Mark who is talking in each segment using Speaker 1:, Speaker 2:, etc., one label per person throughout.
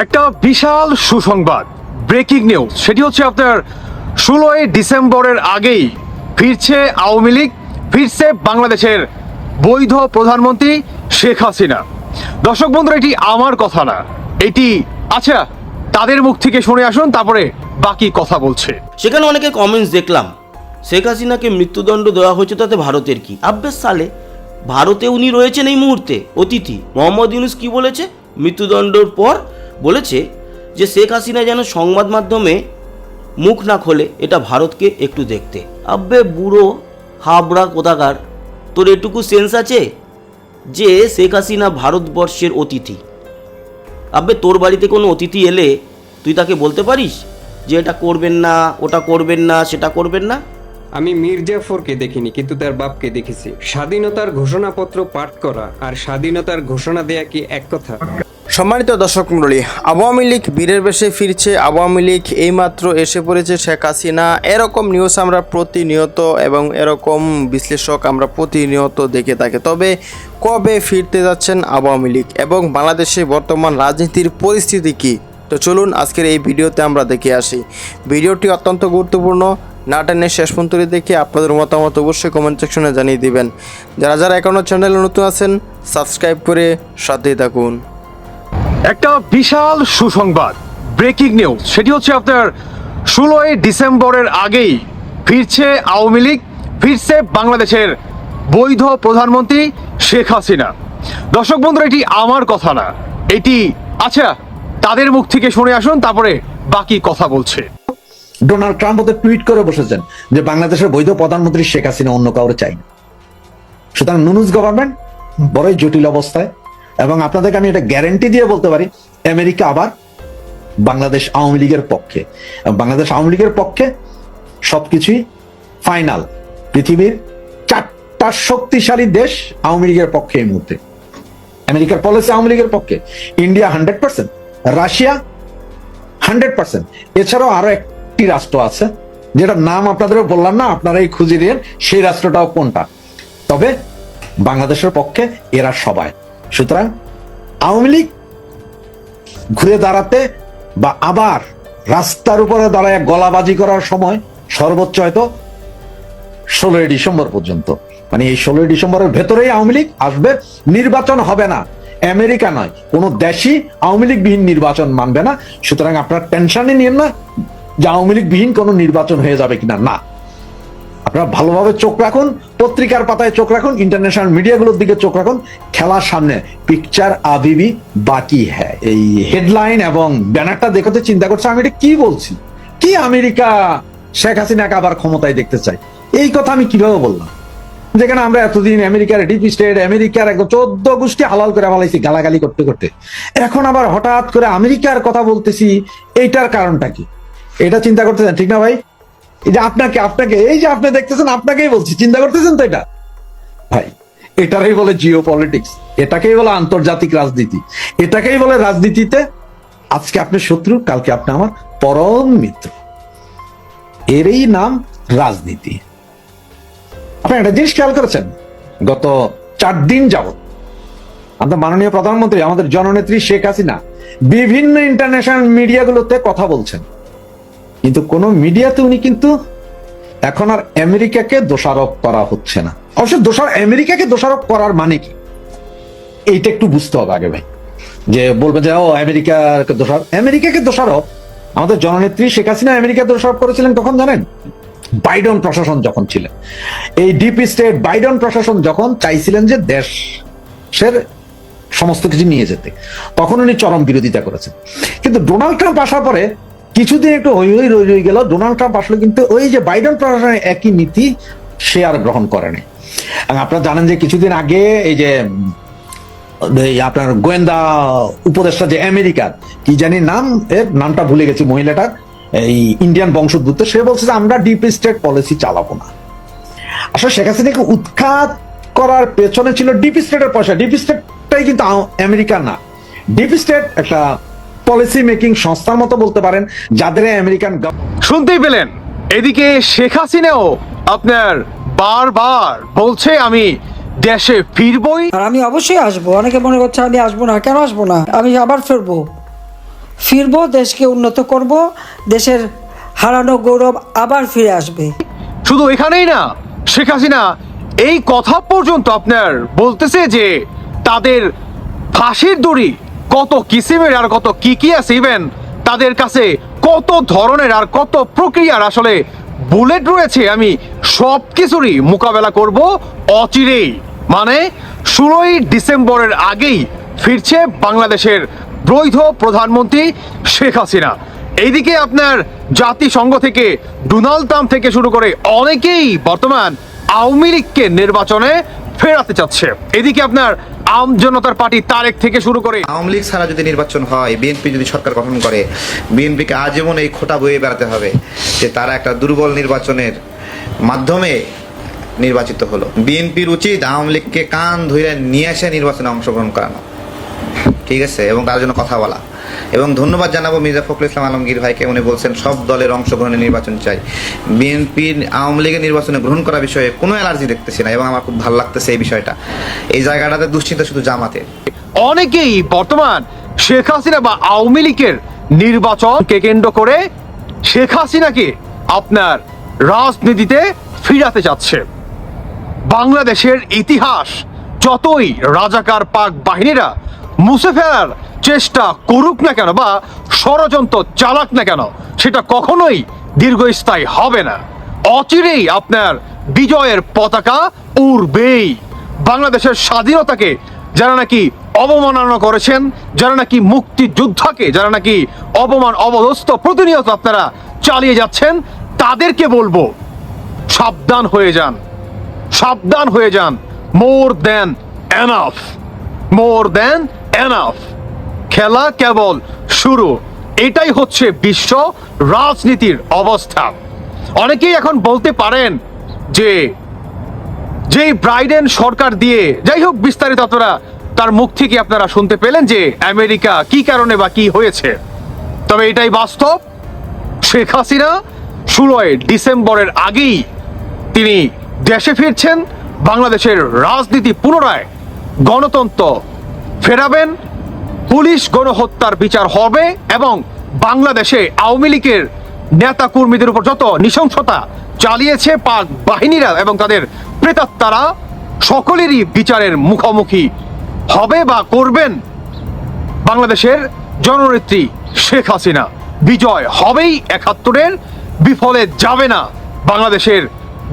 Speaker 1: একটা বিশাল সুসংবাদ breaking news সেটি হচ্ছে আপনার ষোলোই ডিসেম্বরের আগেই ফিরছে আওয়ামী লীগ, ফিরছে বাংলাদেশের বৈধ প্রধানমন্ত্রী শেখ হাসিনা। দর্শক বন্ধুরা, এটি আমার কথা না, এটি আচ্ছা তাদের মুখ থেকে শুনে আসুন, তারপরে বাকি কথা বলছে।
Speaker 2: সেখানে অনেকে কমেন্টস দেখলাম, শেখ হাসিনাকে মৃত্যুদণ্ড দেওয়া হয়েছে তাতে ভারতের কি? আব্বাস, সালে ভারতে উনি রয়েছেন এই মুহূর্তে, অতিথি। মোহাম্মদ ইউনুস কি বলেছে? মৃত্যুদণ্ডর পর বলেছে যে শেখ হাসিনা যেন সংবাদ মাধ্যমে মুখ না খোলে, এটা ভারতকে একটু দেখতে। আব্বে, বুড়ো, হাবড়া কোথাকার? তোর এটুকু সেন্স আছে যে শেখ হাসিনা ভারতবর্ষের অতিথি? আব্বে, তোর বাড়িতে কোনো অতিথি এলে তুই তাকে বলতে পারিস যে এটা করবেন না, ওটা করবেন না, সেটা করবেন না?
Speaker 3: আমি মীর জাফরকে দেখিনি, কিন্তু তার বাপকে দেখেছি। স্বাধীনতার ঘোষণাপত্র পাঠ করা আর স্বাধীনতার ঘোষণা দেয়া কি এক কথা?
Speaker 4: সম্মানিত দর্শক মণ্ডলী, আওয়ামী লীগ বীরের বেশে ফিরছে, আওয়ামী লীগ এইমাত্র এসে পড়েছে শেখ হাসিনা। এরকম নিউজ আমরা প্রতিনিয়ত এবং এরকম বিশ্লেষক আমরা প্রতিনিয়ত দেখে থাকি। তবে কবে ফিরতে যাচ্ছেন আওয়ামী লীগ এবং বাংলাদেশে বর্তমান রাজনীতির পরিস্থিতি কী? তো চলুন আজকের এই ভিডিওতে আমরা দেখে আসি। ভিডিওটি অত্যন্ত গুরুত্বপূর্ণ, না টেনে শেষ পর্যন্ত দেখে আপনাদের মতামত অবশ্যই কমেন্ট সেকশনে জানিয়ে দিবেন। যারা যারা এখনও চ্যানেলে নতুন আছেন সাবস্ক্রাইব করে সাথেই থাকুন।
Speaker 1: একটা বিশাল সুসংবাদ। ব্রেকিং নিউজ, সেটি হচ্ছে আপনার ষোলোই ডিসেম্বরের আগেই ফিরছে আওয়ামী লীগ, ফিরছে বাংলাদেশের বৈধ প্রধানমন্ত্রী শেখ হাসিনা। দর্শক বন্ধুরা, এটি আমার কথা না, এটি আচ্ছা তাদের মুখ থেকে শুনে আসুন, তারপরে বাকি কথা বলছে।
Speaker 5: ডোনাল্ড ট্রাম্প ওদের টুইট করে বসেছেন যে বাংলাদেশের বৈধ প্রধানমন্ত্রী শেখ হাসিনা অন্য কাউরে চাই সুতরাং নুনুজ গভর্নমেন্ট বড়ই জটিল অবস্থায় এবং আপনাদেরকে আমি এটা গ্যারেন্টি দিয়ে বলতে পারি, আমেরিকা আবার বাংলাদেশ আওয়ামী লীগের পক্ষে। এবং বাংলাদেশ আওয়ামী লীগের পক্ষে সবকিছুই ফাইনাল পৃথিবীর চারটা শক্তিশালী দেশ আওয়ামী লীগের পক্ষে এই মুহূর্তে। আমেরিকার পলিসি আওয়ামী লীগের পক্ষে। India hundred percent Russia hundred percent এছাড়াও আরও একটি রাষ্ট্র আছে, যেটার নাম আপনাদের বললাম না, আপনারাই খুঁজে নিন সেই রাষ্ট্রটাও কোনটা? তবে বাংলাদেশের পক্ষে এরা সবাই। সুতরাং আওয়ামী লীগ ঘুরে দাঁড়াতে বা আবার রাস্তার উপরে দাঁড়ায় গলাবাজি করার সময় সর্বোচ্চ হয়তো ষোলোই ডিসেম্বর পর্যন্ত। মানে এই ষোলোই ডিসেম্বরের ভেতরেই আওয়ামী লীগ আসবে। নির্বাচন হবে না। আমেরিকা নয়। কোন দেশই আওয়ামী লীগ বিহীন নির্বাচন মানবে না। সুতরাং আপনার টেনশনই নিন না যে আওয়ামী লীগবিহীন কোনো নির্বাচন হয়ে যাবে কিনা। না। আপনারা ভালোভাবে চোখ রাখুন, পত্রিকার পাতায় চোখ রাখুন ইন্টারন্যাশনাল মিডিয়াগুলোর দিকে চোখ রাখুন, খেলার সামনে পিকচার আবিবি বাকি হ্যাঁ এই হেডলাইন এবং ব্যানারটা দেখতে চিন্তা করছে, আমি এটা কি বলছি? কি আমেরিকা শেখ হাসিনাকে আবার ক্ষমতায় দেখতে চাই এই কথা আমি কীভাবে বললাম? যেখানে আমরা এতদিন আমেরিকার ডিপ স্টেট, আমেরিকার একদম চোদ্দ গোষ্ঠী হালাল করে ফেলাইছি, গালাগালি করতে করতে। এখন আবার হঠাৎ করে আমেরিকার কথা বলতেছি, এইটার কারণটা কি? এটা চিন্তা করতেছেন, ঠিক না ভাই? এই যে আপনাকে আপনাকে, এই যে আপনি দেখতেছেন, আপনাকেই বলছি, চিন্তা করতেছেন তো এটা? ভাই এটারই বলে জিও পলিটিক্স এটাকেই বলে আন্তর্জাতিক রাজনীতি, এটাকেই বলে রাজনীতিতে আজকে আপনি শত্রু, কালকে আপনি আমার পরম মিত্র। এরই নাম রাজনীতি। আপনি একটা জিনিস খেয়াল করেছেন? গত চার দিন যাবত আমাদের মাননীয় প্রধানমন্ত্রী, আমাদের জননেত্রী শেখ হাসিনা বিভিন্ন ইন্টারন্যাশনাল মিডিয়াগুলোতে কথা বলছেন। কিন্তু কোন মিডিয়াতে উনি কিন্তু এখন আর আমেরিকাকে দোষারোপ করা হচ্ছে না। অবশ্য দোষার আমেরিকাকে দোষারোপ করার মানে কি? এইটা একটু বুঝতে হবে আগে ভাই। যে বলবে যে, ও, আমেরিকাকে দোষারোপ আমেরিকাকে দোষারোপ? আমাদের জননেত্রী শেখ হাসিনা আমেরিকা দোষারোপ করেছিলেন তখন জানেন? বাইডন প্রশাসন যখন ছিলেন। এই ডিপ স্টেট বাইডন প্রশাসন যখন চাইছিলেন যে দেশের সমস্ত কিছু নিয়ে যেতে, তখন উনি চরম বিরোধিতা করেছেন। কিন্তু ডোনাল্ড ট্রাম্প আসার পরে কিছুদিন একটু হই হই রই রই গেল ডোনাল্ড ট্রাম্প আসলে কিন্তু ওই যে বাইডেন প্রশাসনের একই নীতি সে আর গ্রহণ করেনি আপনারা জানেন যে কিছুদিন আগে এই যে আপনার গোয়েন্দা উপদেষ্টা যে আমেরিকার কি জানি নাম, এর নামটা ভুলে গেছি মহিলাটার, এই ইন্ডিয়ান বংশোদ্ভূত, সে বলছে যে আমরা ডিপ স্টেট পলিসি চালাবো না। আসলে শেখ হাসিনাকে উৎখাত করার পেছনে ছিল ডিপ স্টেটের পয়সা। ডিপ স্টেটটাই কিন্তু আ- আমেরিকার না। ডিপ স্টেট একটা পলিসি মেকিং সংস্থার মতো বলতে পারেন যাদের আমেরিকান
Speaker 1: শুনতেই পেলেন। এদিকে শেখ হাসিনাও আপনার বারবার বলছে আমি দেশে ফিরবই।
Speaker 6: আর আমি অবশ্যই আসব। অনেকে মনে করছে আমি আসব না। কেন আসব না? আমি আবার ফিরবো। ফিরবো দেশকে উন্নত করব দেশের হারানো গৌরব আবার ফিরে আসবে।
Speaker 1: শুধু এখানেই না শেখ হাসিনা এই কথা পর্যন্ত আপনার বলতেছে যে তাদের ফাঁসির দড়ি কত কিসিমের আর কত কি কি আছে ইভেন তাদের কাছে কত ধরনের আর কত প্রক্রিয়ার আসলে বুলেট রয়েছে আমি সব কিছুরই মোকাবেলা করব অচিরেই। মানে ষোলোই ডিসেম্বরের আগেই ফিরছে বাংলাদেশের বৈধ প্রধানমন্ত্রী শেখ হাসিনা। এইদিকে আপনার জাতিসংঘ থেকে ডোনাল্ড ট্রাম্প থেকে শুরু করে অনেকেই বর্তমান আওয়ামী লীগকে নির্বাচনে ফেরাতে চাচ্ছে। এদিকে আপনার আম জনতার পার্টি তারেক থেকে শুরু করে।
Speaker 7: আওয়ামী লীগ ছাড়া যদি নির্বাচন হয়, বিএনপি যদি সরকার গঠন করে, বিএনপিকে আজীবন এই খোটা বয়ে বেড়াতে হবে যে তারা একটা দুর্বল নির্বাচনের মাধ্যমে নির্বাচিত হলো। বিএনপির উচিত আওয়ামী লীগকে কান ধুয়ে নিয়ে এসে নির্বাচনে অংশগ্রহণ করানো। ঠিক আছে? এবং তার জন্য কথা বলা। এবং ধন্যবাদ জানাব মির্জা ফখরুল ইসলাম আলমগীর ভাইকে। উনি বলছেন, সব দলের অংশগ্রহণে নির্বাচন চাই। বিএনপি আওয়ামী লীগের নির্বাচনে গ্রহণ করা বিষয়ে কোনো অ্যালার্জি দেখতেছি না এবং আমার খুব ভালো লাগতেছে এই বিষয়টা। এই জায়গাটাতে দুশ্চিন্তা শুধু জামাতের
Speaker 1: অনেকেই বর্তমান শেখ হাসিনা বা আওয়ামী লীগের নির্বাচনকে কেন্দ্র করে শেখ হাসিনাকে আপনার রাজনীতিতে ফিরাতে চাচ্ছে। বাংলাদেশের ইতিহাস, যতই রাজাকার পাক বাহিনীরা মুছে ফেলার চেষ্টা করুক না কেন বা ষড়যন্ত্র চালাক না কেন, সেটা কখনোই দীর্ঘস্থায়ী হবে না। অচিরেই আপনার বিজয়ের পতাকা উড়বেই। বাংলাদেশের স্বাধীনতাকে যারা নাকি অবমাননা করেছেন, যারা নাকি মুক্তিযোদ্ধাকে, যারা নাকি অপমান অবদস্ত প্রতিনিয়ত আপনারা চালিয়ে যাচ্ছেন, তাদেরকে বলব, সাবধান হয়ে যান। সাবধান হয়ে যান। মোর দেন এনাফ মোর দেন এনাফ খেলা কেবল শুরু। এটাই হচ্ছে বিশ্ব রাজনীতির অবস্থা। অনেকেই এখন বলতে পারেন যে, যেই ব্রাইডেন সরকার দিয়ে, যাই হোক বিস্তারিত আপনারা তার মুখ থেকে আপনারা শুনতে পেলেন যে আমেরিকা কি কারণে বা কি হয়েছে। তবে এটাই বাস্তব। শেখ হাসিনা ষোলোই ডিসেম্বরের আগেই তিনি দেশে ফিরছেন, বাংলাদেশের রাজনীতি পুনরায় গণতন্ত্র ফেরাবেন, পুলিশ গণহত্যার বিচার হবে এবং বাংলাদেশে আওয়ামী লীগের নেতা কর্মীদের উপর যত নৃশংসতা চালিয়েছে পাক বাহিনীরা এবং তাদের প্রেতাত্মারা, সকলেরই বিচারের মুখোমুখি হবে বা করবেন বাংলাদেশের জননেত্রী শেখ হাসিনা। বিজয় হবেই একাত্তরের, বিফলে যাবে না বাংলাদেশের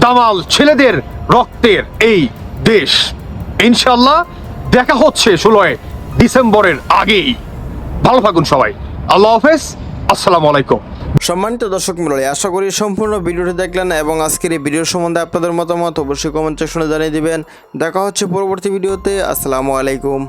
Speaker 1: দামাল ছেলেদের রক্তের এই দেশ। ইনশাল্লাহ দেখা হচ্ছে ষোলোয় ডিসেম্বরের আগেই। ভালো থাকুন সবাই। আল্লাহ হাফেজ। আসসালামু আলাইকুম।
Speaker 4: সম্মানিত দর্শক মন্ডলী আশা করি সম্পূর্ণ ভিডিওটি দেখলেন এবং আজকের এই ভিডিও সম্বন্ধে আপনাদের মতামত অবশ্যই কমেন্ট সেকশনে জানিয়ে দিবেন। দেখা হচ্ছে পরবর্তী ভিডিওতে। আসসালামু আলাইকুম।